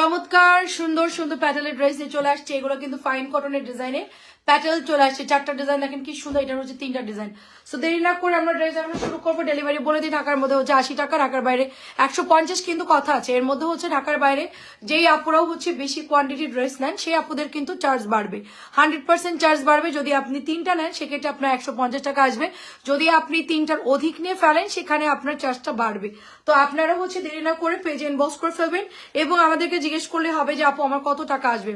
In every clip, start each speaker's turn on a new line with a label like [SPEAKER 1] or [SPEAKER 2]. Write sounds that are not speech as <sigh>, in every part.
[SPEAKER 1] চমৎকার সুন্দর সুন্দর প্যাটালের ড্রেস নিয়ে চলে আসছে। এগুলো কিন্তু ফাইন কটনের ডিজাইনে প্যাটেল চলে আসছে, চারটা ডিজাইন দেখেন কি সুন্দর এটা হচ্ছে তিনটা ডিজাইন সো দেরি না করে আমরা ড্রেস এখন শুরু করব। ডেলিভারি বলে দিই ঢাকার মধ্যে হচ্ছে আশি টাকা, ঢাকার বাইরে একশো পঞ্চাশ কিন্তু কথা আছে। এর মধ্যে হচ্ছে ঢাকার বাইরে যেই আপুরাও হচ্ছে বেশি কোয়ান্টিটি ড্রেস নেন, সেই আপুদের কিন্তু চার্জ বাড়বে। হান্ড্রেড পার্সেন্ট চার্জ বাড়বে। যদি আপনি তিনটা নেন, সেক্ষেত্রে আপনার একশো পঞ্চাশ টাকা আসবে। যদি আপনি তিনটার অধিক নিয়ে ফেলেন, সেখানে আপনার চার্জটা বাড়বে। তো আপনারা হচ্ছে দেরি না করে পেজে ইনবক্স করে ফেলবেন এবং আমাদেরকে জিজ্ঞেস করলে হবে যে, আপু, আমার কত টাকা আসবে?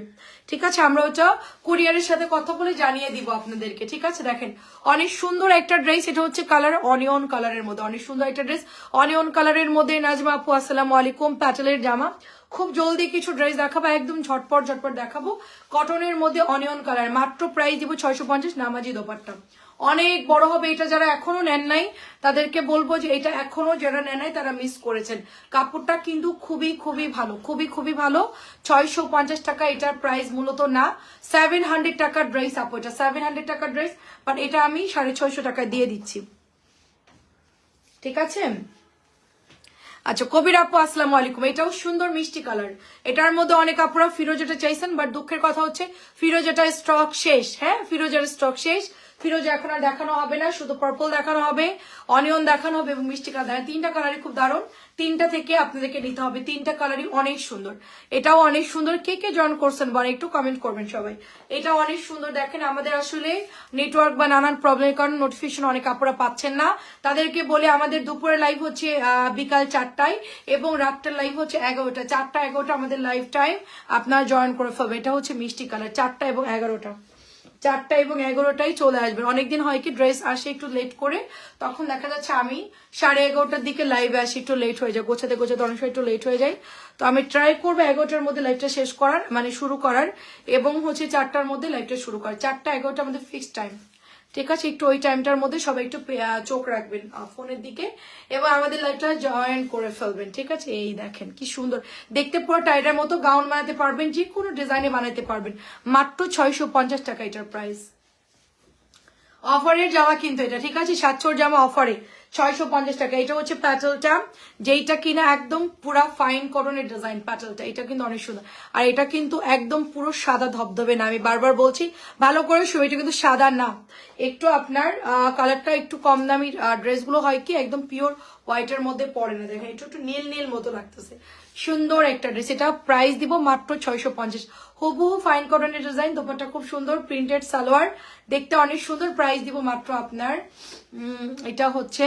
[SPEAKER 1] ঠিক আছে, আমরা ওটা কুরিয়ারের সাথে কথা বলে জানিয়ে দিব আপনাদেরকে, ঠিক আছে? দেখেন, অনেক সুন্দর একটা ড্রেস এটা হচ্ছে কালার অনিয়ন কালারের মধ্যে, অনেক সুন্দর একটা ড্রেস অনিয়ন কালারের মধ্যে, নাজমা আপু, আসসালাম আলাইকুম, প্যাটেলের জামা। খুব জলদি কিছু ড্রেস দেখাবো, একদম ঝটপট ঝটপট দেখাবো। কটনের মধ্যে অনিয়ন কালার মাত্র প্রাইস দিব ছয়শো পঞ্চাশ, নামাজি দোপাট্টা। অনেক বড় হবে, এটা যারা এখনও নেন নাই, তাদেরকে বলব যে এটা এখনও যারা নেন নাই, তারা মিস করেছেন। কাপড়টা কিন্তু খুবই খুবই ভালো, খুবই খুবই ভালো। ছয়শো পঞ্চাশ টাকা এটার প্রাইস মূলত না সেভেন হান্ড্রেড টাকার ড্রেস আপু, এটা সেভেন হান্ড্রেড টাকার ড্রেস বাট এটা আমি সাড়ে ছয়শো টাকা দিয়ে দিচ্ছি। ঠিক আছে? আচ্ছা কবির আপু, আসসালামু আলাইকুম। এটাও সুন্দর মিষ্টি কালার। এটার মধ্যে অনেক আপুরা ফিরোজাটা চাইছেন বাট দুঃখের কথা হচ্ছে, ফিরোজাটার স্টক শেষ হ্যাঁ? ফিরোজার স্টক শেষ। ফিরোজা এখন আর দেখানো হবে না, শুধু পার্পল দেখানো হবে অনিয়ন দেখানো হবে এবং মিষ্টি কালার তিনটা কালারই খুব দারুণ। তিনটা থেকে আপনাদেরকে নিতে হবে। তিনটা কালারই অনেক সুন্দর। এটাও অনেক সুন্দর। কে কে জয়েন করছেন বলে একটু কমেন্ট করবেন সবাই। এটা অনেক সুন্দর। দেখেন, আমাদের আসলে নেটওয়ার্ক বা নানান প্রবলেমের কারণে নোটিফিকেশন অনেক আপনারা পাচ্ছেন না। তাদেরকে বলে আমাদের দুপুরে লাইভ হচ্ছে বিকাল চারটায় এবং রাতটার লাইভ হচ্ছে এগারোটা। চারটা, এগারোটা আমাদের লাইভ টাইম আপনারা জয়েন করে ফেলবেন। এটা হচ্ছে মিষ্টি কালার চারটা এবং এগারোটা। চারটা এবং এগারোটাই চলে আসবেন অনেকদিন হয় কি ড্রেস আসে একটু লেট করে, তখন দেখা যাচ্ছে আমি সাড়ে এগারোটার দিকে লাইভে আসি, একটু লেট হয়ে যায়, গোছাতে গোছাতে অনেক সময় একটু লেট হয়ে যায়। তো আমি ট্রাই করব এগারোটার মধ্যে লাইভটা শেষ করার মানে শুরু করার, এবং হচ্ছে চারটার মধ্যে লাইভটা শুরু করার। চারটা, এগারোটা আমাদের ফিক্সড টাইম ঠিক আছে, একটু ওই টাইমটার মধ্যে সবাই একটু চোখ রাখবেন ফোনের দিকে, এবং আমাদের লাইফটা জয়েন করে ফেলবেন, ঠিক আছে? এই দেখেন, কি সুন্দর। দেখতে পুরো টাইডার মতো গাউন বানাতে পারবেন, যে কোনো ডিজাইনে বানাতে পারবেন। মাত্র ছয়শো পঞ্চাশ টাকা এটার প্রাইস অফারের জামা কিন্তু এটা, ঠিক আছে? সাতশোর জামা অফারে ছয়শো পঞ্চাশ টাকা। এটা হচ্ছে প্যাটেলটা, যেইটা কিনা একদম পুরা ফাইন করনের ডিজাইন প্যাটেলটা। এটা কিন্তু অনেক সুন্দর। আর এটা কিন্তু একদম পুরো সাদা ধবধবে না, আমি বারবার বলছি। ভালো করে শো, এটা কিন্তু সাদা না। একটু আপনার কালারটা একটু কম দামি ড্রেসগুলো হয় কি, একদম পিওর হোয়াইটের মধ্যে পড়ে না। দেখেন, একটু একটু নীল নীল মতো লাগতেছে। সুন্দর একটা ড্রেস এটা প্রাইস দিব মাত্র ছয়শো পঞ্চাশ। হুবহু ফাইন কটনের ডিজাইন দোপাট্টা খুব সুন্দর প্রিন্টেড সালোয়ার। দেখতে অনেক সুন্দর প্রাইস দিব মাত্র আপনার এটা হচ্ছে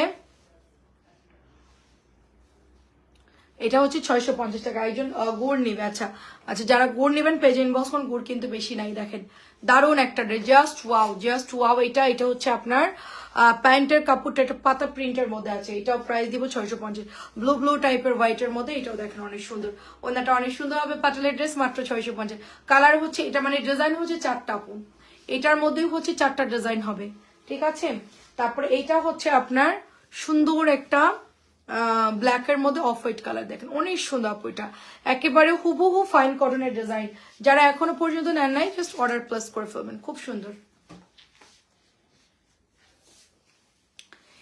[SPEAKER 1] এটা হচ্ছে ছয়শো পঞ্চাশ টাকা। একজন গুড় নিবে আচ্ছা আচ্ছা যারা গুড় নেবেন পেজে ইনবক্স করুন গুড় কিন্তু বেশি নাই, দেখেন। দারুণ একটা dress just wow just wow এটা এটা হচ্ছে আপনার প্যান্টের কাপড়টা, একটা পাতা প্রিন্টের মধ্যে আছে, এটাও প্রাইস দিব ছয়শো পঞ্চাশ। ব্লু ব্লু টাইপের হোয়াইটের মধ্যে, এটাও দেখেন অনেক সুন্দর। ওনাটা অনেক সুন্দর হবে, পাটালের ড্রেস মাত্র ছয়শো পঞ্চাশ। কালার হচ্ছে, এটা মানে ডিজাইন হচ্ছে চারটা আপু। এটার মধ্যেই হচ্ছে চারটা ডিজাইন হবে, ঠিক আছে? তারপরে এইটা হচ্ছে আপনার সুন্দর একটা ব্ল্যাকের মধ্যে অফ হোয়াইট কালার দেখেন অনেক সুন্দর আপু এটা। একেবারে হুবহু ফাইন কটনের ডিজাইন যারা এখনও পর্যন্ত নেন নাই জাস্ট অর্ডার প্লাস করে ফেলবেন, খুব সুন্দর।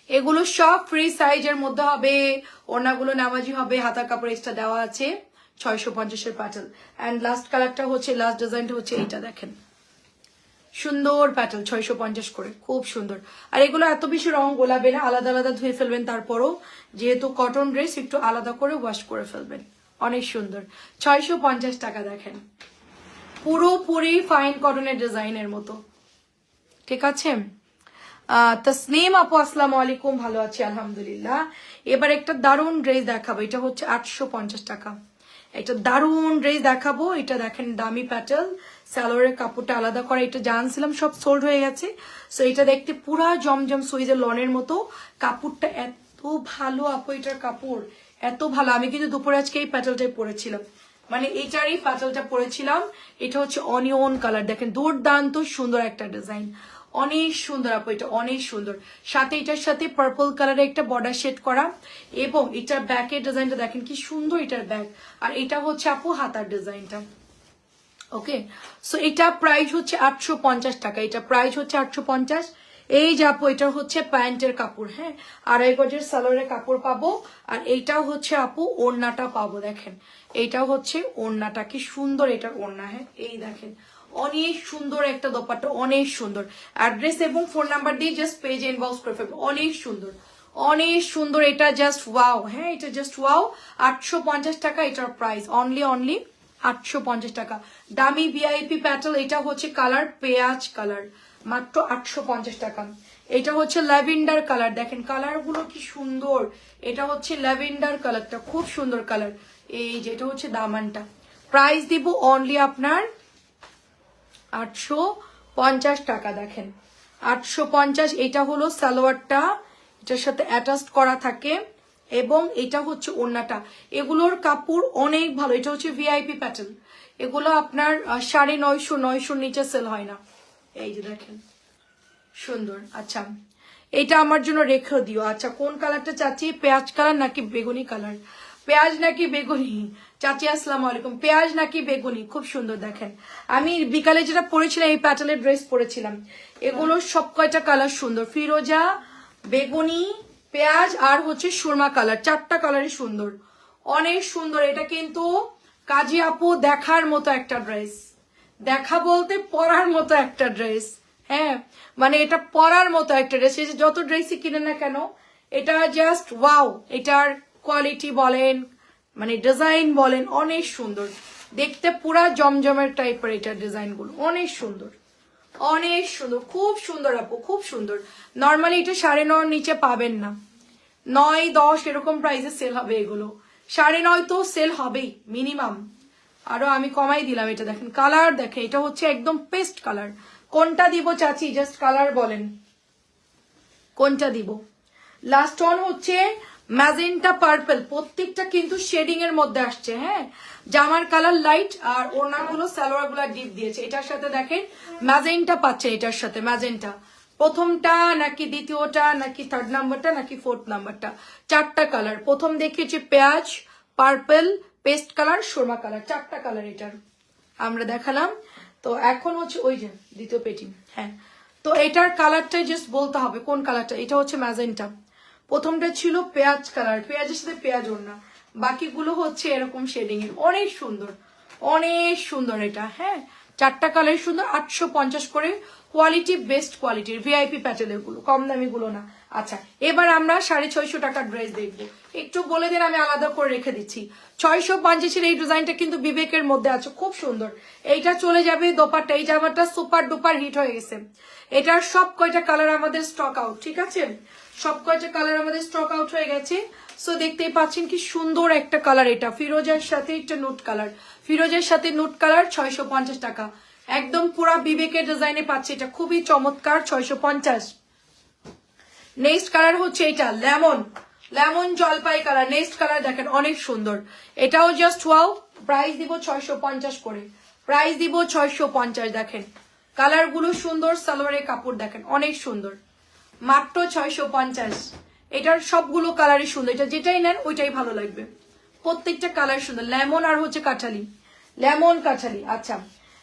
[SPEAKER 1] এগুলো সব ফ্রি সাইজের মধ্যে হবে। ওড়নাগুলো নামাজি হবে হাতা কাপড় এক্সট্রা দেওয়া আছে, ছয়শো পঞ্চাশের প্যাটেল অ্যান্ড লাস্ট কালারটা হচ্ছে লাস্ট ডিজাইনটা হচ্ছে এইটা দেখেন। সুন্দর প্যাটেল ছয়শো পঞ্চাশ করে, খুব সুন্দর। আর এগুলো এত বেশি রং গোলাবে না আলাদা আলাদা ধুয়ে ফেলবেন তারপরও। যেহেতু কটন ড্রেস একটু আলাদা করে ওয়াশ করে ফেলবেন। অনেক সুন্দর। ছয়শো পঞ্চাশ টাকা দেখেন। পুরোপুরি ফাইন কটনের ডিজাইনের মতো। ঠিক আছে? তসনিম আপু, আসসালামু আলাইকুম, ভালো আছি, আলহামদুলিল্লাহ। এবার একটা দারুণ ড্রেস দেখাবো, এটা হচ্ছে আটশো পঞ্চাশ টাকা। একটা দারুণ ড্রেস দেখাবো, এটা দেখেন দামি প্যাটেল স্যালোয়ারের কাপড়টা আলাদা করা, এটা জানছিলাম সব সোল্ড হয়ে গেছে। সো এটা দেখতে পুরা জমজম সুইজের লনের মতো, কাপড়টা এত ভালো আপু, এটার কাপড়, এত ভালো। আমি কিন্তু দুপুরে আজকে এই প্যাটেলটাই পরেছিলাম। মানে এটারই প্যাটেলটা পরেছিলাম, এটা হচ্ছে অনিয়ন কালার দেখেন দুর্দান্ত সুন্দর একটা ডিজাইন অনেক সুন্দর আপু, এটা অনেক সুন্দর। সাথে এটার সাথে পার্পল কালারের একটা বর্ডার শেড করা এবং এটার ব্যাকের ডিজাইনটা দেখেন কি সুন্দর এটার ব্যাক আর এটা হচ্ছে আপু হাতার ডিজাইনটা। ওকে? সো এটা প্রাইস হচ্ছে আটশো পঞ্চাশ টাকা। এটা প্রাইস হচ্ছে আটশো পঞ্চাশ। এই যে আপু, এটা হচ্ছে প্যান্টের কাপড় হ্যাঁ? আড়াই গজের সালোয়ারের কাপড় পাবো। আর এইটাও হচ্ছে আপু ওড়নাটা পাবো, দেখেন। এইটাও হচ্ছে ওড়নাটা, কি সুন্দর এটার ওড়না হ্যাঁ? এই দেখেন। অনেক সুন্দর একটা দোপাট্টা, অনেক সুন্দর। অ্যাড্রেস এবং ফোন নাম্বার দিয়ে জাস্ট পেজ ইনবক্স করে ফেলবে। অনেক সুন্দর। অনেক সুন্দর, এটা জাস্ট ওয়াও হ্যাঁ এটা জাস্ট ওয়াও আটশো পঞ্চাশ টাকা এটার প্রাইস অনলি অনলি আটশো পঞ্চাশ টাকা। দামি ভিআইপি প্যাটেল এটা হচ্ছে কালার পেঁয়াজ কালার মাত্র আটশো পঞ্চাশ টাকা। এটা হচ্ছে ল্যাভেন্ডার কালার দেখেন কালারগুলো কি সুন্দর। এটা হচ্ছে ল্যাভেন্ডার কালারটা খুব সুন্দর কালার এই যে, এটা হচ্ছে দামানটা। প্রাইস দিব অনলি আপনার আটশো পঞ্চাশ টাকা দেখেন। আটশো পঞ্চাশ, এটা হলো সালোয়ারটা, এটার সাথে অ্যাটাচ করা থাকে, এবং এটা হচ্ছে ওড়নাটা। এগুলোর কাপড় অনেক ভালো, এটা হচ্ছে ভিআইপি প্যাটার্ন এগুলো আপনার সাড়ে নয়শো, নয়শোর নিচে সেল হয় না। এই যে দেখেন, সুন্দর। আচ্ছা এটা আমার জন্য রেখে দিও। আচ্ছা কোন কালারটা চাচ্ছি? পেঁয়াজ কালার নাকি বেগুনি কালার পেঁয়াজ নাকি বেগুনি? চাচি আসসালামু আলাইকুম। পেঁয়াজ নাকি বেগুনি? খুব সুন্দর দেখেন। আমি বিকালে যেটা পরেছিলাম এই প্যাটার্নের ড্রেস পরেছিলাম। এগুলোর সব কয়টা কালার সুন্দর? ফিরোজা বেগুনি পেঁয়াজ আর হচ্ছে সুরমা কালার চারটা কালারই সুন্দর। অনেক সুন্দর। এটা কিন্তু কাজী আপু দেখার মতো একটা ড্রেস দেখা বলতে পরার মতো একটা ড্রেস হ্যাঁ মানে এটা পরার মতো একটা ড্রেস এই যে যত ড্রেসই কিনে না কেন এটা জাস্ট ওয়াও এটার কোয়ালিটি বলেন মানে ডিজাইন বলেন, অনেক সুন্দর। দেখতে পুরা জমজমের টাইপের এটার ডিজাইনগুলো অনেক সুন্দর। অনেক সুন্দর, খুব সুন্দর আপু, খুব সুন্দর। নর্মালি এটা সাড়ে নয় নিচে পাবেন না। নয়, দশ এরকম প্রাইসে সেল হবে এগুলো। সাড়ে নয় তো সেল হবেই মিনিমাম আরও আমি কমাই দিলাম এটা, দেখেন কালার দেখেন এটা হচ্ছে একদম পেস্ট কালার কোনটা দিব চাচি? জাস্ট কালার বলেন। কোনটা দিব? লাস্ট ওয়ান হচ্ছে ম্যাজেন্টা পার্পল প্রত্যেকটা কিন্তু শেডিং এর মধ্যে আসছে হ্যাঁ? জামার কালার লাইট আর ওড়নাগুলো সালোয়ারগুলা ডিপ দিয়েছে। এটার সাথে দেখেন ম্যাজেন্টা পাচ্ছে এটার সাথে ম্যাজেন্টা প্রথমটা নাকি দ্বিতীয়টা, নাকি থার্ড নাম্বারটা নাকি ফোর্থ নাম্বারটা চারটা কালার প্রথম দেখিয়েছি পেঁয়াজ পার্পল পেস্ট কালার সুরমা কালার চারটা কালার এটার। আমরা দেখালাম। তো এখন হচ্ছে ওই যে, দ্বিতীয় পেটি হ্যাঁ। তো এটার কালারটাই জাস্ট বলতে হবে, কোন কালারটা এটা হচ্ছে ম্যাজেন্টা প্রথমটা ছিল পেঁয়াজ কালার, পেঁয়াজের সাথে পেঁয়াজ ওড়না। বাকিগুলো হচ্ছে এরকম শেডিং এর। অনেক সুন্দর অনেক সুন্দর এটা হ্যাঁ। চারটা কালার সুন্দর, আটশো পঞ্চাশ করে কোয়ালিটি বেস্ট কোয়ালিটির ভিআইপি প্যাটেলেরগুলো, কম দামি গুলো না। আচ্ছা এবার আমরা সাড়ে ছয়শো টাকার ড্রেস দেখব। একটু বলে দিন, আমি আলাদা করে রেখে দিচ্ছি। ছয়শো পঞ্চাশের এই ডিজাইনটা কিন্তু বিবেকের মধ্যে আছে, খুব সুন্দর। এইটা চলে যাবে দোপারটা এই জামাটা সুপার ডুপার হিট হয়ে গেছে। এটার সব কয়টা কালার আমাদের স্টক আউট ঠিক আছে? সব কয়টা কালার আমাদের স্টক আউট হয়ে গেছে? সো দেখতেই পাচ্ছেন কি সুন্দর একটা কালার এটা। ফিরোজার সাথে একটা নোট কালার ফিরোজের সাথে নোট কালার ছয়শো পঞ্চাশ টাকা। একদম পুরা বিবেকের ডিজাইনে পাচ্ছে এটা। খুবই চমৎকার, ছয়শো পঞ্চাশ। নেক্সট কালার হচ্ছে এটা লেমন লেমন জলপাই কালার নেক্সট কালার দেখেন, অনেক সুন্দর। এটাও জাস্ট ওয়াও প্রাইস দিব ছয়শো পঞ্চাশ করে। প্রাইস দিব ছয়শো পঞ্চাশ, দেখেন। কালারগুলো সুন্দর, সালোয়ারের কাপড় দেখেন, অনেক সুন্দর। মাত্র ছয়শো পঞ্চাশ। এটার সবগুলো কালারই সুন্দর। এটা যেটাই নেন, ওইটাই ভালো লাগবে। প্রত্যেকটা কালার সুন্দর। লেমন আর হচ্ছে কাঠালি। লেমন, কাঠালি। আচ্ছা।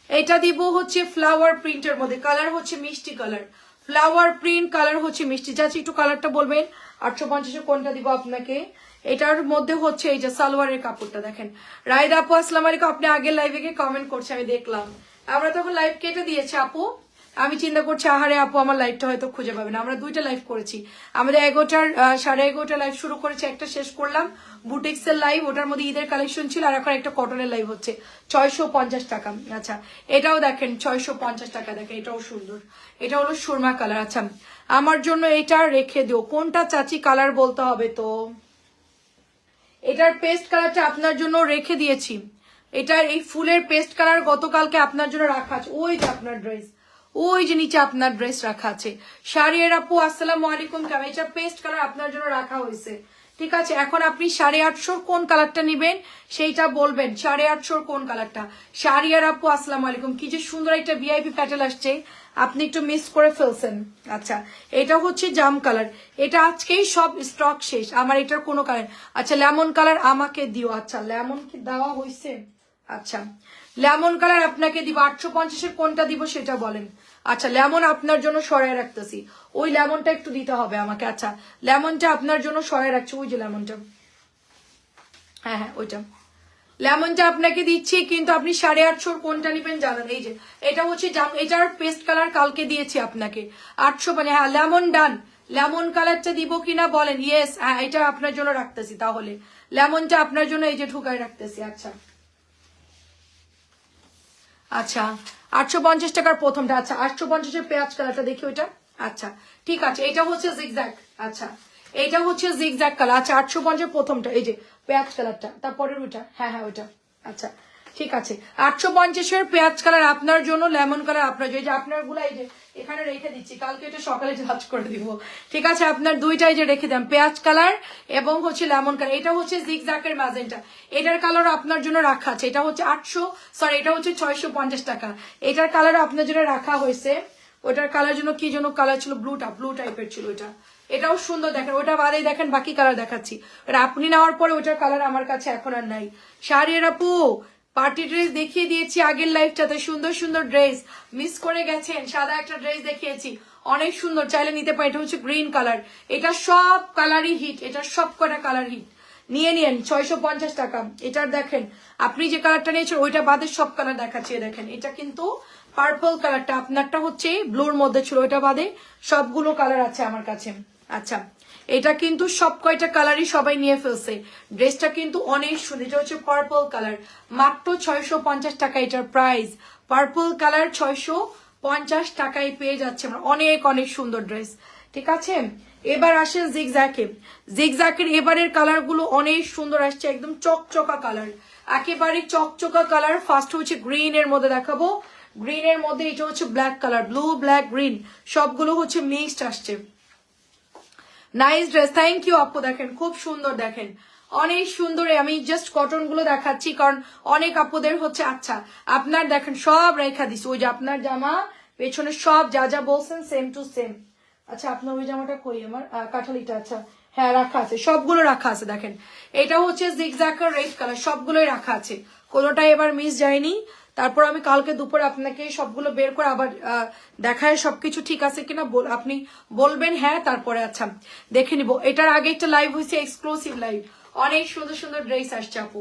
[SPEAKER 1] এটা দিব হচ্ছে ফ্লাওয়ার প্রিন্টের মধ্যে। কালার হচ্ছে মিষ্টি কালার ফ্লাওয়ার প্রিন্ট কালার হচ্ছে মিষ্টি। চাচ্ছি একটু কালারটা বলবেন। আটশো পঞ্চাশে কোনটা দিব আপনাকে? এটার মধ্যে হচ্ছে এই যে সালোয়ারের কাপড়টা, দেখেন। রায়দা আপু, আসসালাম আলাইকুম। আপনি আগের লাইভে গিয়ে কমেন্ট করছে আমি দেখলাম। আমরা তখন লাইভ কেটে দিয়েছি, আপু। আমি চিন্তা করছি, আহারে আপু, আমার লাইফটা হয়তো খুঁজে পাবে না। আমরা দুইটা লাইভ করেছি। আমাদের এগারোটার সাড়ে এগারোটা লাইভ শুরু করেছি, একটা শেষ করলাম। বুটিক্স এর লাইভ ওটার মধ্যে ঈদের কালেকশন ছিল, আর এখন একটা কটনের লাইভ হচ্ছে। ছয়শো পঞ্চাশ টাকা। আচ্ছা এটাও দেখেন, ছয়শো পঞ্চাশ টাকা দেখেন, এটাও সুন্দর। এটা হলো সুরমা কালার আচ্ছা আমার জন্য এটা রেখে দিও। কোনটা চাচি কালার বলতে হবে তো? এটার পেস্ট কালারটা আপনার জন্য রেখে দিয়েছি। এটার এই ফুলের পেস্ট কালার গতকালকে আপনার জন্য রাখা আছে। ওই যে আপনার ড্রেস ওই যে নিচে আপনার ড্রেস রাখা আছে। শাড়ির আপু, আসসালামু আলাইকুম এটা পেস্ট কালার আপনার জন্য রাখা হয়েছে। ঠিক আছে, এখন আপনি সাড়ে আটশোর কোন কালারটা নেবেন, সেইটা বলবেন। সাড়ে আটশোর কোন কালারটা শাড়িয়ার আপু, আসসালামু আলাইকুম। কি যে সুন্দর একটা ভিআইপি প্যাটেল আসছে। আপনি একটু মিস করে ফেলছেন। আচ্ছা এটা হচ্ছে জাম কালার এটা আজকেই সব স্টক শেষ। আমার এটার কোনো কালার আচ্ছা লেমন কালার আমাকে দিও। আচ্ছা লেমন কি দেওয়া হয়েছে? আচ্ছা লেমন কালার আপনাকে দিব। আটশো পঞ্চাশের কোনটা দিব সেটা বলেন। আচ্ছা লেমন আপনার জন্য সরাই রাখতেছি। ওই লেমনটা একটু দিতে হবে আমাকে আচ্ছা। লেমনটা আপনার জন্য সরাই রাখছি, ওই যে লেমনটা। হ্যাঁ হ্যাঁ ওইটা। লেমনটা আপনাকে দিচ্ছি, কিন্তু আপনি সাড়ে আটশোর কোনটা নিবেন জানেন? এই যে, এটা হচ্ছে এটার পেস্ট কালার কালকে দিয়েছি আপনাকে। আটশো মানে হ্যাঁ লেমন ডান। লেমন কালারটা দিব কিনা বলেন? ইয়েস হ্যাঁ এটা আপনার জন্য রাখতেছি তাহলে। লেমনটা আপনার জন্য এই যে ঢুকায় রাখতেছি আচ্ছা। আচ্ছা আটশো পঞ্চাশ টাকার প্রথমটা আচ্ছা আটশো পঞ্চাশের পেঁয়াজ কালারটা দেখি ওইটা। আচ্ছা ঠিক আছে এটা হচ্ছে জিগজ্যাক আচ্ছা এটা হচ্ছে জিগজ্যাক কালার আচ্ছা আটশো পঞ্চাশ প্রথমটা, এই যে, পেঁয়াজ কালারটা তারপরের ওইটা হ্যাঁ হ্যাঁ ওইটা আচ্ছা। ঠিক আছে। আটশো পঞ্চাশের পেঁয়াজ কালার আপনার জন্য লেমন কালার আপনার জন্য। আপনারগুলা, এই যে এখানে রেখে দিচ্ছি। কালকে এটা সকালে জাজ করে দিব। ঠিক আছে, আপনার দুইটাই যে রেখে দেন পেঁয়াজ কালার এবং হচ্ছে লেমন কালার এটা হচ্ছে জিগজ্যাকের ম্যাজেন্টা এটার কালার আপনার জন্য রাখা আছে। এটা হচ্ছে আটশো সরি এটা হচ্ছে ছয়শো পঞ্চাশ টাকা। এটার কালার আপনার জন্য রাখা হয়েছে। ওটার কালার জন্য কি জন্য কালার ছিল? ব্লুটা ব্লু টাইপের ছিল ওটা। এটাও সুন্দর দেখেন। ওটা বাদে দেখেন, বাকি কালার দেখাচ্ছি। আপনি নেওয়ার পরে ওটার কালার আমার কাছে এখন আর নাই। শাড়ির আপু পার্টি ড্রেস দেখিয়ে দিয়েছি, আগের লাইফটাতে। সুন্দর সুন্দর ড্রেস। মিস করে গেছেন, সাদা একটা ড্রেস দেখিয়েছি। অনেক সুন্দর, চাইলে নিতে পারেন এটা হচ্ছে গ্রিন কালার। এটা সব কালারই হিট, এটা সব কটা কালার হিট। নিয়ে নিন ছয়শো পঞ্চাশ টাকা। এটার দেখেন, আপনি যে কালারটা নিয়েছেন, ওইটা বাদে সব কালার দেখাচ্ছি দেখেন। এটা কিন্তু পার্পল কালারটা, আপনারটা হচ্ছে ব্লুর মধ্যে ছিল, ওইটা বাদে সবগুলো কালার আছে আমার কাছে। আচ্ছা এটা কিন্তু সব কয়টা কালারই সবাই নিয়ে ফেলছে। ড্রেসটা কিন্তু অনেক সুন্দর। এটা হচ্ছে পার্পল কালার মাত্র ছয়শো পঞ্চাশ টাকা এটার প্রাইস পার্পল কালার ছয়শো পঞ্চাশ টাকায় পেয়ে যাচ্ছে আমরা। অনেক অনেক সুন্দর ড্রেস ঠিক আছে? এবার আসেন জিগজ্যাকে জিগজ্যাকের এবারের কালারগুলো অনেক সুন্দর আসছে। একদম চকচকা কালার একেবারে চকচকা কালার ফার্স্ট হচ্ছে গ্রিন এর মধ্যে দেখাবো। গ্রিন এর মধ্যে এটা হচ্ছে black colour blue black green সবগুলো হচ্ছে মিক্সড আসছে। নাইস ড্রেস থ্যাংক ইউ আপু দেখেন, খুব সুন্দর দেখেন। অনেক সুন্দর। আমি জাস্ট কটনগুলো দেখাচ্ছি, কারণ অনেক আপুদের হচ্ছে আচ্ছা আপনার দেখেন, সব রেখা দিছি। ওই যে আপনার জামা পেছনে সব যা যা বলছেন সেম টু সেম আচ্ছা আপনার ওই জামাটা কই আমার? কাঠালিটা আচ্ছা। হ্যাঁ রাখা আছে। সবগুলো রাখা আছে, দেখেন। এটা হচ্ছে জিগজ্যাকার রেড কালার সবগুলোই রাখা আছে। কোনোটাই এবার মিস যায়নি। তারপর আমি কালকে দুপুরে আপনাকে সবগুলো বের করে আবার দেখায় সবকিছু ঠিক আছে কিনা আপনি বলবেন হ্যাঁ তারপরে আচ্ছা দেখে নিব। এটার আগে একটা লাইভ হয়েছে এক্সক্লুসিভ লাইভ অনেক সুন্দর সুন্দর ড্রেস আসছে আপু।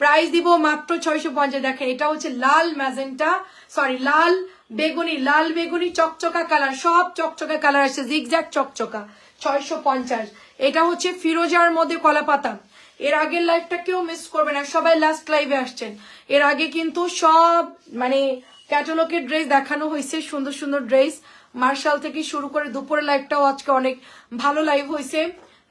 [SPEAKER 1] প্রাইস দিব মাত্র ছয়শো পঞ্চাশ। দেখেন, এটা হচ্ছে লাল ম্যাজেন্টা সরি লাল বেগুনি লাল বেগুনি চকচকা কালার সব চকচকা কালার আসছে জিগজ্যাক চকচকা, ছয়শো পঞ্চাশ। এটা হচ্ছে ফিরোজার মধ্যে কলা পাতা এর আগের লাইভটা কেউ মিস করবে না। সবাই লাস্ট লাইভে আসছেন। এর আগে কিন্তু সব মানে ক্যাটালগের ড্রেস দেখানো হয়েছে, সুন্দর সুন্দর ড্রেস মার্শাল থেকে শুরু করে দুপুরের লাইভটাও আজকে অনেক ভালো লাইভ হয়েছে।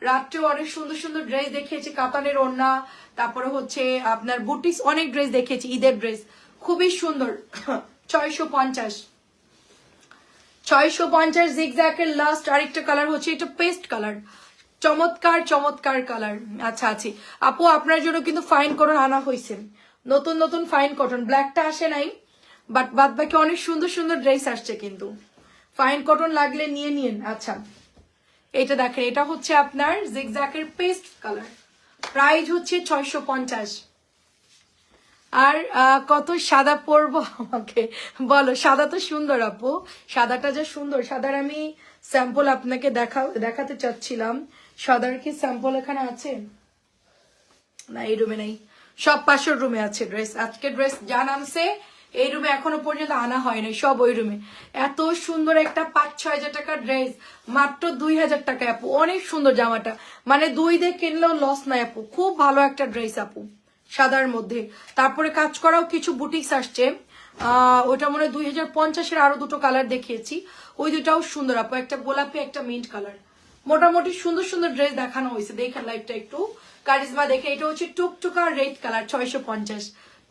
[SPEAKER 1] রাত্রেও অনেক সুন্দর সুন্দর ড্রেস দেখিয়েছি, কাতানের ওড়না, তারপরে হচ্ছে আপনার বুটিক্স অনেক ড্রেস দেখিয়েছি, ঈদের ড্রেস খুবই সুন্দর। <coughs> ছয়শো পঞ্চাশ। ছয়শো পঞ্চাশ জিগজ্যাকের লাস্ট আরেকটা কালার হচ্ছে, এটা পেস্ট কালার চমৎকার চমৎকার কালার আচ্ছা আছি। আপু, আপনার জন্য কিন্তু ফাইন কটন আনা হয়েছে নতুন নতুন ফাইন কটন ব্ল্যাকটা আসে নাই বাট বাদ বাকি অনেক সুন্দর সুন্দর ড্রেস আসছে কিন্তু। ফাইন কটন লাগলে নিয়ে নিন আচ্ছা এটা দেখেন, এটা হচ্ছে আপনার জিগজ্যাকের পেস্ট কালার প্রাইস হচ্ছে ছয়শো পঞ্চাশ। আর কত সাদা পরবো আমাকে? বলো, সাদা তো সুন্দর আপু। সাদাটা যে সুন্দর, সাদার আমি স্যাম্পল আপনাকে দেখা, দেখাতে চাচ্ছিলাম। সাদার কি স্যাম্পল এখানে আছে? না এই রুমে নেই। সব পাশের রুমে আছে ড্রেস আজকে ড্রেস যা নামছে এই রুমে এখনও পর্যন্ত আনা হয়নি সব ওই রুমে এত সুন্দর একটা পাঁচ ছয় হাজার টাকার ড্রেস মাত্র দুই হাজার টাকা আপু অনেক সুন্দর জামাটা। মানে দুই দিয়ে কিনলেও লস নাই আপু। খুব ভালো একটা ড্রেস আপু সাদার মধ্যে। তারপরে কাজ করাও কিছু বুটিক্স আসছে। আহ, ওটা মনে হয় দুই হাজার পঞ্চাশের আরও দুটো কালার দেখিয়েছি। ওই দুটাও সুন্দর আপু একটা গোলাপি একটা মিন্ট কালার মোটামুটি সুন্দর সুন্দর ড্রেস দেখানো হয়েছে। দেখেন লাইভটা একটু কারিজমা দেখে। এটা হচ্ছে টুকটুকা রেড কালার ছয়শো পঞ্চাশ।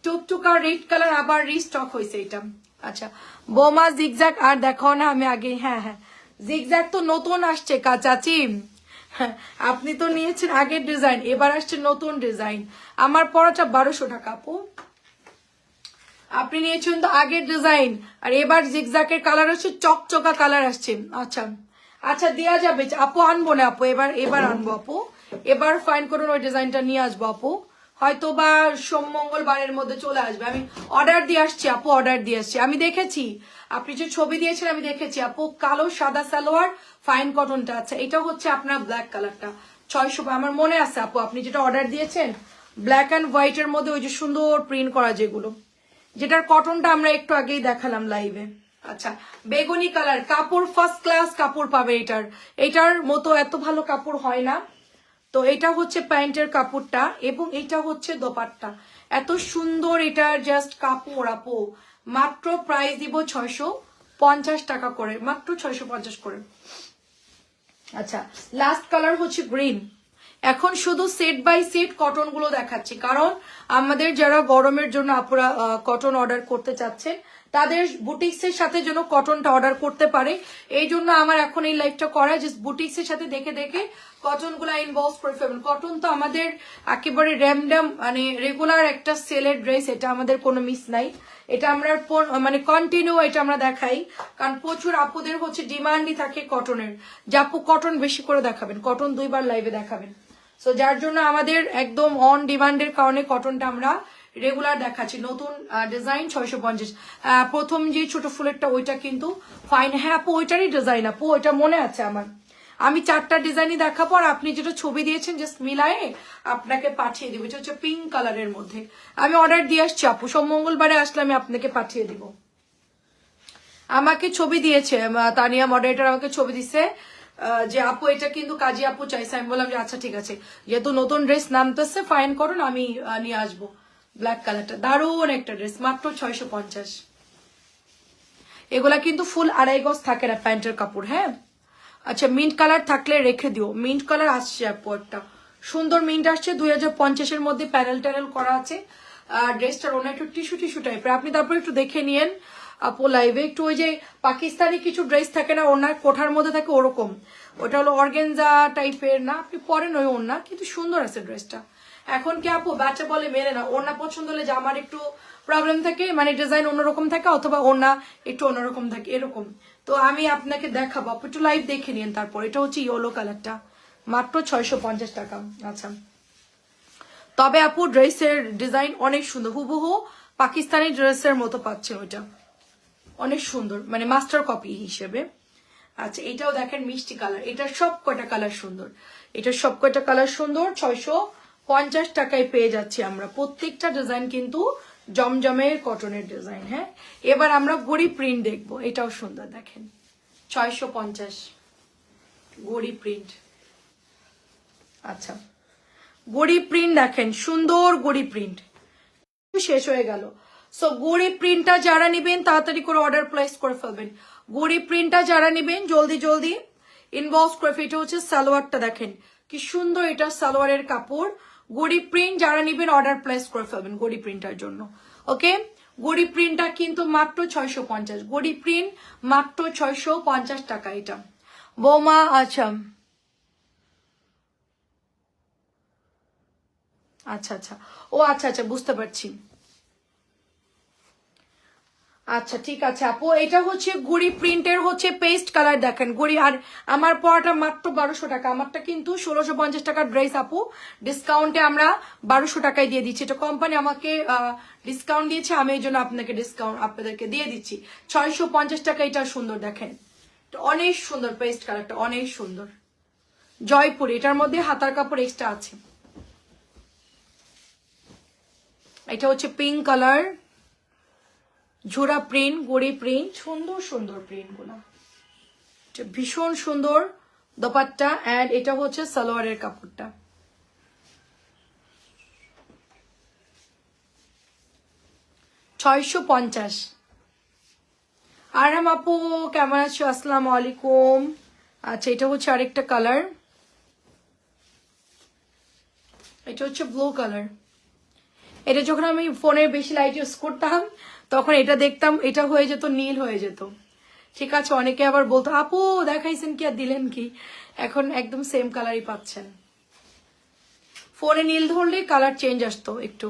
[SPEAKER 1] টুকটুকা রেড কালার আবার রিস্টক হয়েছে এটা। আচ্ছা বোমা জিগজ্যাক আর দেখাও না আমি আগে হ্যাঁ হ্যাঁ। জিগজ্যাক তো নতুন আসছে কাচাচি হ্যাঁ, আপনি তো নিয়েছেন আগের ডিজাইন এবার আসছে নতুন ডিজাইন আমার পড়াটা বারোশো টাকা আপু। আপনি নিয়েছেন তো আগের ডিজাইন আর এবার জিগজাকের কালার হচ্ছে চকচকা কালার আসছে। আচ্ছা আচ্ছা দেওয়া যাবে। আপু আনব না আপু, এবার এবার আনব আপু। এবার ফাইন করুন ওই ডিজাইনটা নিয়ে আসব আপু। হয়তো বা সোম, মঙ্গলবারের মধ্যে চলে আসবে। আমি অর্ডার দিয়ে আসছি আপু অর্ডার দিয়ে আসছি। আমি দেখেছি, আপনি যে ছবি দিয়েছেন, আমি দেখেছি আপু, কালো, সাদা সালোয়ার ফাইন কটনটা আছে এটা হচ্ছে আপনার ব্ল্যাক কালারটা ছয়শো, আমার মনে আছে আপু, আপনি যেটা অর্ডার দিয়েছেন ব্ল্যাক অ্যান্ড হোয়াইটের মধ্যে ওই যে সুন্দর প্রিন্ট করা যেগুলো। যেটার কটনটা আমরা একটু আগেই দেখালাম লাইভে আচ্ছা বেগুনি কালার কাপড় ফার্স্ট ক্লাস কাপড় পাবে এটার। এটার মতো এত ভালো কাপড় হয় না। তো এটা হচ্ছে প্যান্টের কাপড়টা এবং এটা হচ্ছে দোপাট্টা। এত সুন্দর এটার জাস্ট কাপড়, আপু। মাত্র প্রাইস দিব ছয়শো পঞ্চাশ টাকা করে। মাত্র ছয়শো পঞ্চাশ করে। আচ্ছা লাস্ট কালার হচ্ছে গ্রিন এখন শুধু সেট বাই সেট কটনগুলো দেখাচ্ছি। কারণ আমাদের যারা গরমের জন্য আপুরা কটন অর্ডার করতে চাচ্ছেন তাদের বুটিক্স এর সাথে যেন কটনটা অর্ডার করতে পারে। এই জন্য আমার এখন এই লাইফটা করা যে বুটিক্স এর সাথে দেখে দেখে কটনগুলা ইনভলভ করে ফেলবেন। কটন তো আমাদের একেবারে র্যামডাম মানে রেগুলার একটা সেলের ড্রেস এটা আমাদের কোনো মিস নাই। এটা আমরা মানে কন্টিনিউ এটা আমরা দেখাই। কারণ প্রচুর আপুদের হচ্ছে ডিমান্ডই থাকে কটনের যে আপু কটন বেশি করে দেখাবেন কটন দুইবার লাইভে দেখাবেন। সো যার জন্য আমাদের একদম অন ডিমান্ডের কারণে কটনটা আমরা রেগুলার দেখাচ্ছি। নতুন ডিজাইন ছয়শো পঞ্চাশ। প্রথম যে ছোট ফুলেরটা, ওইটা কিন্তু ফাইন হ্যাঁ আপু, ওইটারই ডিজাইন আপু, ওইটা মনে আছে আমার। আমি চারটা ডিজাইনই দেখাবো আর আপনি যেটা ছবি দিয়েছেন জাস্ট মিলায়ে আপনাকে পাঠিয়ে দিব। এটা হচ্ছে পিঙ্ক কালারের মধ্যে। আমি অর্ডার দিয়ে আসছি আপু সব মঙ্গলবারে আসলে আমি আপনাকে পাঠিয়ে দিব। আমাকে ছবি দিয়েছে তানিয়া মডারেটর আমাকে ছবি দিছে। যে আপু, এটা কিন্তু কাজী আপু চাইছে। আমি বললাম যে আচ্ছা ঠিক আছে। যেহেতু নতুন ড্রেস নামতেছে ফাইন করুন, আমি নিয়ে আসব ব্ল্যাক কালারটা দারুণ একটা ড্রেস মাত্র ছয়শো পঞ্চাশ। এগুলা কিন্তু ফুল আড়াই গজ থাকে না প্যান্টের কাপড় হ্যাঁ? আচ্ছা মিন্ট কালার থাকলে রেখে দিও। মিন্ট কালার আসছে আপু একটা। সুন্দর মিন্ট আসছে, দুই হাজার পঞ্চাশের মধ্যে প্যানেল ট্যানেল করা আছে। ড্রেসটার ওনা একটু টিস্যু টিস্যু টাইপের আপনি তারপর একটু দেখে নিয়েন। আপু লাইভে একটু ওই যে পাকিস্তানি কিছু ড্রেস থাকে না ওনার কোঠার মধ্যে থাকে ওরকম। ওটা হলো অর্গেনজা টাইপের না, আপনি পরেন ওই ওনা কিন্তু সুন্দর আছে ড্রেসটা এখন কি আপু বাচ্চা বলে মেলে না ওনা পছন্দ হলে যে আমার একটু প্রবলেম থাকে মানে ডিজাইন অন্যরকম থাকে অথবা ওনা একটু অন্যরকম থাকে, এরকম। তো আমি আপনাকে দেখাবো, আপু একটু লাইভ দেখে নিন তারপর। এটা হচ্ছে ইয়েলো কালারটা মাত্র ছয়শো পঞ্চাশ টাকা। আচ্ছা। তবে আপু ড্রেসের ডিজাইন অনেক সুন্দর, হুবহু পাকিস্তানি ড্রেসের মতো পাচ্ছেন ওইটা। অনেক সুন্দর মানে মাস্টার কপি হিসেবে। আচ্ছা এটাও দেখেন মিষ্টি কালার এটার সব কয়টা কালার সুন্দর। এটার সব কয়টা কালার সুন্দর। ছয়শো পঞ্চাশ টাকায় পেয়ে যাচ্ছি আমরা। প্রত্যেকটা ডিজাইন কিন্তু জমজমের কটনের ডিজাইন হ্যাঁ? এবার আমরা গড়ি প্রিন্ট দেখব। এটাও সুন্দর, দেখেন। ছয়শো পঞ্চাশ। গড়ি প্রিন্ট আচ্ছা। গড়ি প্রিন্ট দেখেন। সুন্দর গড়ি প্রিন্ট শেষ হয়ে গেল। সো গড়ি প্রিন্টটা যারা নেবেন তাড়াতাড়ি করে অর্ডার প্লেস করে ফেলবেন গড়ি প্রিন্টটা যারা নেবেন জলদি জলদি ইনবক্স করে। এটা হচ্ছে সালোয়ারটা দেখেন কি সুন্দর এটা সালোয়ারের কাপড় গড়ি প্রিন্ট যারা নেবেন অর্ডার প্লেস করে ফেলবেন গড়ি প্রিন্টার জন্য ওকে গড়ি প্রিন্টটা কিন্তু মাত্র ছয়শো পঞ্চাশ গড়ি প্রিন্ট মাত্র ছয়শো পঞ্চাশ টাকা এটা বৌমা আচ্ছা আচ্ছা আচ্ছা ও আচ্ছা আচ্ছা বুঝতে পারছি আচ্ছা ঠিক আছে, আপু। এটা হচ্ছে গুড়ি প্রিন্টের হচ্ছে পেস্ট কালার দেখেন। গুড়ি, আর আমার পড়াটা মাত্র বারোশো টাকা। আমারটা কিন্তু ষোলোশো পঞ্চাশ টাকার ড্রেস, আপু। ডিসকাউন্টে আমরা বারোশো টাকায় দিয়ে দিচ্ছি। এটা কোম্পানি আমাকে ডিসকাউন্ট দিয়েছে। আমি এই জন্য আপনাকে ডিসকাউন্ট আপনাদেরকে দিয়ে দিচ্ছি। ছয়শো পঞ্চাশ টাকা, এটা সুন্দর দেখেন। অনেক সুন্দর পেস্ট কালারটা, অনেক সুন্দর। জয়পুর, এটার মধ্যে হাতার কাপড় এক্সট্রা আছে। এটা হচ্ছে পিঙ্ক কালার ঝোড়া প্রিন্ট, গড়ি প্রিন্ট, সুন্দর সুন্দর প্রিন্টগুলা ভীষণ সুন্দর দোপাট্টা অ্যান্ড এটা হচ্ছে সালোয়ারের কাপড়টা। ছয়শো পঞ্চাশ। আরাম আপু, কেমন আছো? আসসালামু আলাইকুম। আচ্ছা এটা হচ্ছে আরেকটা কালার। এটা হচ্ছে ব্লু কালার। এটা যখন আমি ফোনে বেশি লাইট ইউজ করতাম তখন এটা দেখতাম, এটা হয়ে যেত, নীল হয়ে যেত। ঠিক আছে, অনেকে আবার বলতো, আপু, দেখাইছেন কি আর দিলেন কি? এখন একদম সেম কালারই পাচ্ছেন। ফোনে নীল ধরলে কালার চেঞ্জ আসতো একটু।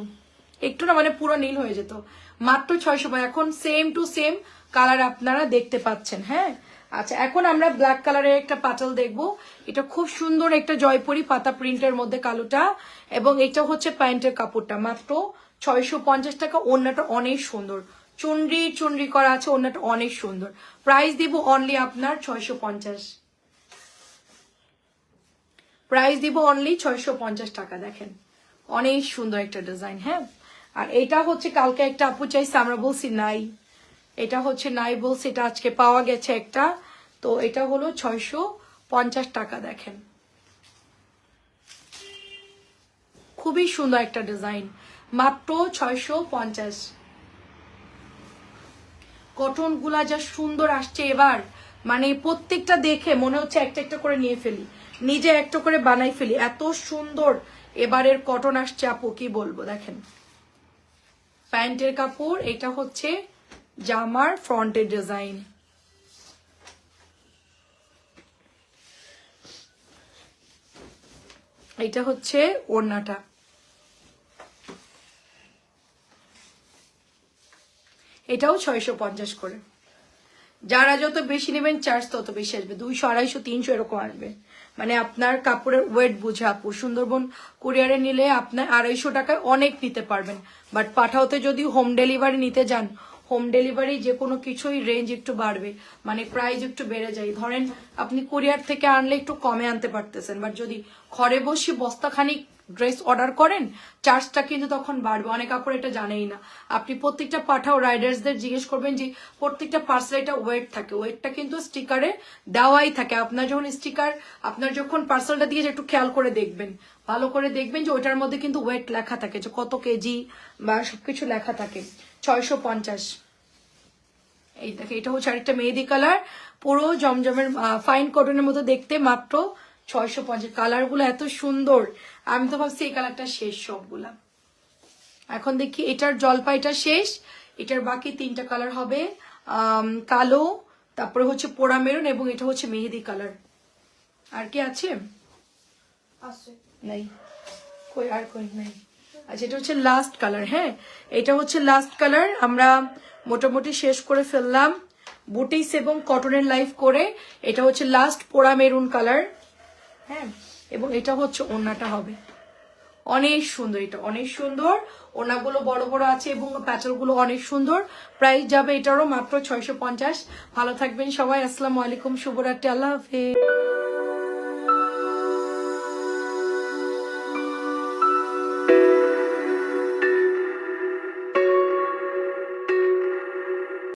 [SPEAKER 1] একটু না মানে পুরো নীল হয়ে যেত। মাত্র ছয়শো এখন সেম টু সেম কালার আপনারা দেখতে পাচ্ছেন হ্যাঁ? আচ্ছা এখন আমরা ব্ল্যাক কালারের একটা পাটল দেখব। এটা খুব সুন্দর একটা জয়পুরি পাতা প্রিন্টের মধ্যে কালোটা, এবং এটা হচ্ছে প্যান্টের কাপড়টা। মাত্র ছয়শো পঞ্চাশ টাকা, ওড়নাটা অনেক সুন্দর। চুনরি চুনরি করা আছে, ওড়নাটা অনেক সুন্দর। প্রাইস দিব অনলি আপনার ছয়শো পঞ্চাশ। প্রাইস দিব অনলি ছয়শো পঞ্চাশ টাকা, দেখেন। অনেক সুন্দর একটা ডিজাইন হ্যাঁ? আর এটা হচ্ছে, কালকে একটা আপু চাইছে, আমরা বলছি, নাই। এটা হচ্ছে নাই বলছি এটা আজকে পাওয়া গেছে একটা। তো এটা হলো ছয়শো পঞ্চাশ টাকা, দেখেন। খুবই সুন্দর একটা ডিজাইন। মাত্র ছয়শো পঞ্চাশ। কটনগুলা যা সুন্দর আসছে এবার মানে প্রত্যেকটা দেখে মনে হচ্ছে একটা একটা করে নিয়ে ফেলি। নিজে একটা করে বানাই ফেলি। এত সুন্দর এবারের কটন আসছে আপু, কি বলব, দেখেন। প্যান্টের কাপড়, এটা হচ্ছে জামার ফ্রন্টের ডিজাইন। এটা হচ্ছে ওড়নাটা। এটাও ছয়শো পঞ্চাশ করে। যারা যত বেশি নেবেন চার্জ তত বেশি আসবে। দুইশো, আড়াইশো, তিনশো এরকম আসবে। মানে আপনার কাপড়ের ওয়েট বুঝে, আপু, সুন্দরবন কুরিয়ারে নিলে আপনার আড়াইশো টাকায় অনেক নিতে পারবেন। বাট পাঠাওতে যদি হোম ডেলিভারি নিতে যান হোম ডেলিভারি যে কোনো কিছুই রেঞ্জ একটু বাড়বে মানে প্রাইস একটু বেড়ে যায়। ধরেন আপনি কুরিয়ার থেকে আনলে একটু কমে আনতে পারতেছেন বাট যদি ঘরে বসে বস্তাখানিক ড্রেস অর্ডার করেন চার্জটা কিন্তু তখন বাড়বে। অনেক কাপড় এটা জানেই না। আপনি প্রত্যেকটা পাঠাও রাইডার্সদের জিজ্ঞেস করবেন যে, প্রত্যেকটা পার্সেল এটা ওয়েট থাকে। ওয়েটটা কিন্তু স্টিকারে দেওয়াই থাকে। আপনার যখন স্টিকার আপনার যখন পার্সেলটা দিয়ে একটু খেয়াল করে দেখবেন। ভালো করে দেখবেন যে ওইটার মধ্যে কিন্তু ওয়েট লেখা থাকে, যে কত কেজি বা সবকিছু লেখা থাকে। ছয়শো পঞ্চাশ। এই দেখে এটা হচ্ছে আরেকটা মেহেদি কালার। পুরো জমজমের ফাইন কটনের মতো দেখতে মাত্র ছয়শো পঞ্চাশ। কালারগুলো এত সুন্দর। আমি তো ভাবছি এই কালারটা শেষ সবগুলা। এখন দেখি এটার জলপাইটা শেষ। এটার বাকি তিনটা কালার হবে কালো তারপরে হচ্ছে পোড়া মেরুন এবং এটা হচ্ছে মেহেদি কালার। আর কি আছে। নাই। কই আর কই নাই? আচ্ছা এটা হচ্ছে লাস্ট কালার হ্যাঁ? এটা হচ্ছে লাস্ট কালার আমরা মোটামুটি শেষ করে ফেললাম। বুটিস এবং কটনের লাইফ করে, এটা হচ্ছে লাস্ট পোড়া মেরুন কালার হ্যাঁ? এবং এটা হচ্ছে ওড়নাটা হবে। অনেক সুন্দর এটা, অনেক সুন্দর। ওনাগুলো বড় বড় আছে এবং প্যাচারগুলো অনেক সুন্দর। প্রাইস যাবে এটারও মাত্র ছয়শো পঞ্চাশ। ভালো থাকবেন সবাই, আসসালামু আলাইকুম, শুভরাত্রি, আল্লাহ হাফেজ।